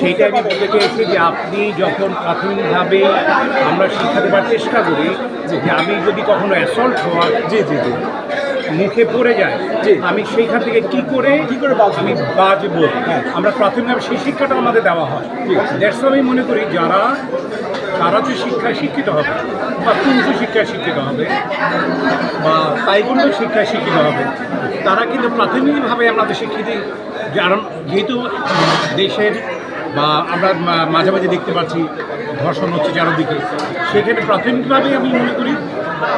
সেইটা আমি বলতে চেয়েছি যে আপনি যখন প্রাথমিকভাবে আমরা শিক্ষা দেওয়ার চেষ্টা করি যে আমি যদি কখনো অ্যাসল্ট হওয়ার জি জি জি মুখে পড়ে যায়। আমি সেইখান থেকে কি করে কি করে? আমি বাঁচবো হ্যাঁ। আমরা প্রাথমিকভাবে সেই শিক্ষাটা আমাদের দেওয়া হয় দ্যাটস আমি মনে করি যারা কারাতে শিক্ষায় শিক্ষিত হবে বা পুরুষ শিক্ষায় শিক্ষিত হবে বা তাইগুলো শিক্ষায় শিক্ষিত হবে তারা কিন্তু প্রাথমিকভাবে আমাদের শিক্ষিত কারণ যেহেতু দেশের বা আমরা মাঝে মাঝে দেখতে পাচ্ছি, ধর্ষণ হচ্ছে চারদিকে সেখানে প্রাথমিকভাবে আমি মনে করি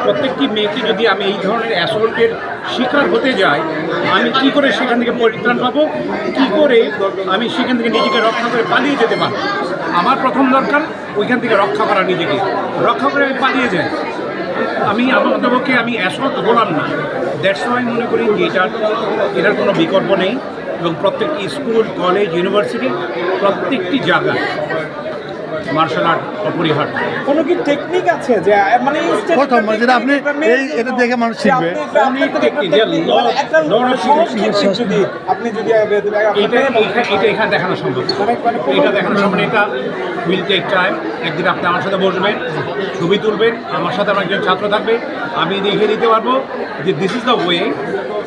প্রত্যেকটি মেয়েকে যদি আমি এই ধরনের অ্যাসল্টের শিকার হতে যাই, আমি কি করে সেখান থেকে পরিত্রাণ পাবো? কি করে আমি সেখান থেকে নিজেকে রক্ষা করে পালিয়ে যেতে পারব? আমার প্রথম দরকার ওইখান থেকে রক্ষা করা নিজেকে। রক্ষা করে আমি পালিয়ে যাই। আমি আমার আমি অ্যাসল্ট হলাম না। দ্যাটস আমি মনে করি যে এটার এটার কোনো বিকল্প নেই। এবং প্রত্যেকটি স্কুল কলেজ ইউনিভার্সিটি প্রত্যেকটি জায়গায় মার্শাল আর্ট অপরিহার্য। কোনো কি টেকনিক আছে যে মানে প্রথম মানে যেটা আপনি একটা এই- এটা দেখে মানুষ শিখবে। আপনি যে যদি আপনি যদি এটা এটা এখানে দেখানো সম্ভব। মানে- মানে এটা দেখানো সম্ভব এটা উইল টেক টাইম একদিন আপনি আমার সাথে বসবেন ছবি তুলবেন আমার সাথে আমার একজন ছাত্র থাকবে। আমি দেখিয়ে দিতে পারব যে this is the way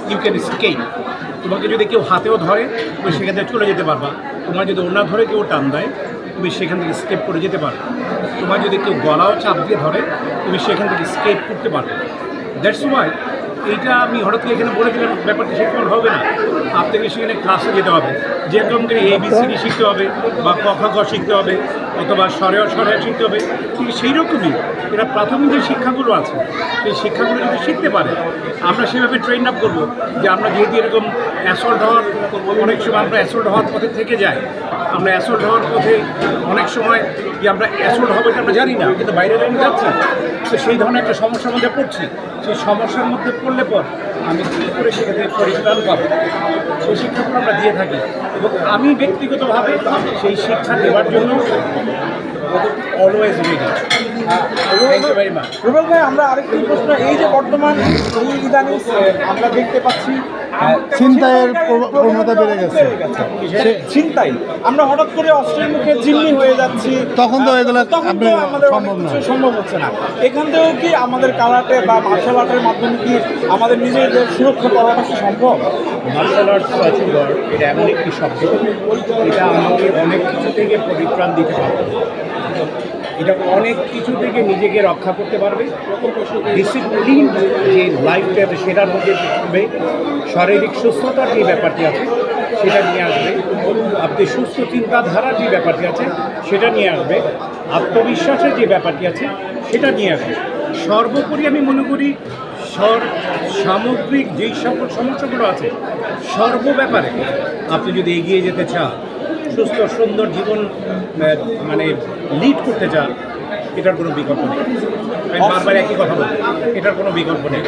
you can escape তোমাকে যদি কেউ হাতেও ধরে, তুমি সেখান থেকে চলে যেতে পারবা। তোমার যদি ওনা ধরে কেউ টান দেয়, তুমি সেখান থেকে স্কেপ করে যেতে পারবে। তোমার যদি কেউ গলাও চাপ দিয়ে ধরে, তুমি সেখান থেকে স্কেপ করতে পারবে। দ্যাটস ওয়াই এইটা আমি হঠাৎ করে এখানে বলে দিলাম ব্যাপারটা সেরকম হবে না। আপনাকে সেখানে ক্লাসে যেতে হবে। যেরকম করে এ বি সি ডি শিখতে হবে বা ক খ গ শিখতে হবে অথবা স্বরে শিখতে হবে। ঠিক সেই রকমই এটা প্রাথমিক যে শিক্ষাগুলো আছে, সেই শিক্ষাগুলো যদি শিখতে পারে, আমরা সেভাবে ট্রেন আপ করব যে আমরা যেহেতু এরকম অ্যাসল্ট হওয়ার অনেক সময় আমরা অ্যাসল্ট হওয়ার পথে থেকে যাই, আমরা অ্যাসল্ট হওয়ার পথে অনেক সময় যে আমরা অ্যাসল্ট হবে আমরা জানি না, কিন্তু বাইরে লাইনে যাচ্ছি, তো সেই ধরনের একটা সমস্যার মধ্যে পড়ছি। সেই সমস্যার মধ্যে পড়লে পর আমি কী করে সেখান পরিত্রাণ পাবো? সেই শিক্ষাগুলো আমরা দিয়ে থাকি। এবং আমি ব্যক্তিগতভাবে সেই শিক্ষা দেওয়ার জন্য always ready. রুবেল ভাই আমরা আরেকটি প্রশ্ন এই যে বর্তমান এই ইদানিং আমরা দেখতে পাচ্ছি আহ, ছিনতাইয়ের প্রবণতা বেড়ে গেছে। ছিনতাই। আমরা হঠাৎ করে অস্ত্রের মুখে জিম্মি হয়ে যাচ্ছি। তখন তো এগুলো তখন তো আমাদের সম্ভব না। সম্ভব হচ্ছে না। এখান থেকেও কি আমাদের কারাটে বা মার্শাল আর্টের মাধ্যমে কি আমাদের নিজেদের সুরক্ষা করাটা কি সম্ভব? মার্শাল আর্টস এটা এমন একটি শব্দ। এটা আমাকে অনেক কিছু থেকে পরিত্রাণ দিতে পারবে এটা অনেক কিছু থেকে নিজেকে রক্ষা করতে পারবে। ডিসিপ্লিন যে লাইফটা আছে, সেটার মধ্যে থাকবে। শারীরিক সুস্থতার যে ব্যাপারটি আছে, সেটা নিয়ে আসবে। আপনি সুস্থ চিন্তাধারার যে ব্যাপারটি আছে, সেটা নিয়ে আসবে। আত্মবিশ্বাসের যে ব্যাপারটি আছে, সেটা নিয়ে আসবে। সর্বোপরি আমি মনে করি, সর সামগ্রিক যেই সকল সমস্যাগুলো আছে, সর্ব ব্যাপারে আপনি যদি এগিয়ে যেতে চান সুস্থ সুন্দর জীবন মানে লিড করতে চান এটার কোনো বিকল্প নেই। আমি বারবার একই কথা বলি এটার কোনো বিকল্প নেই।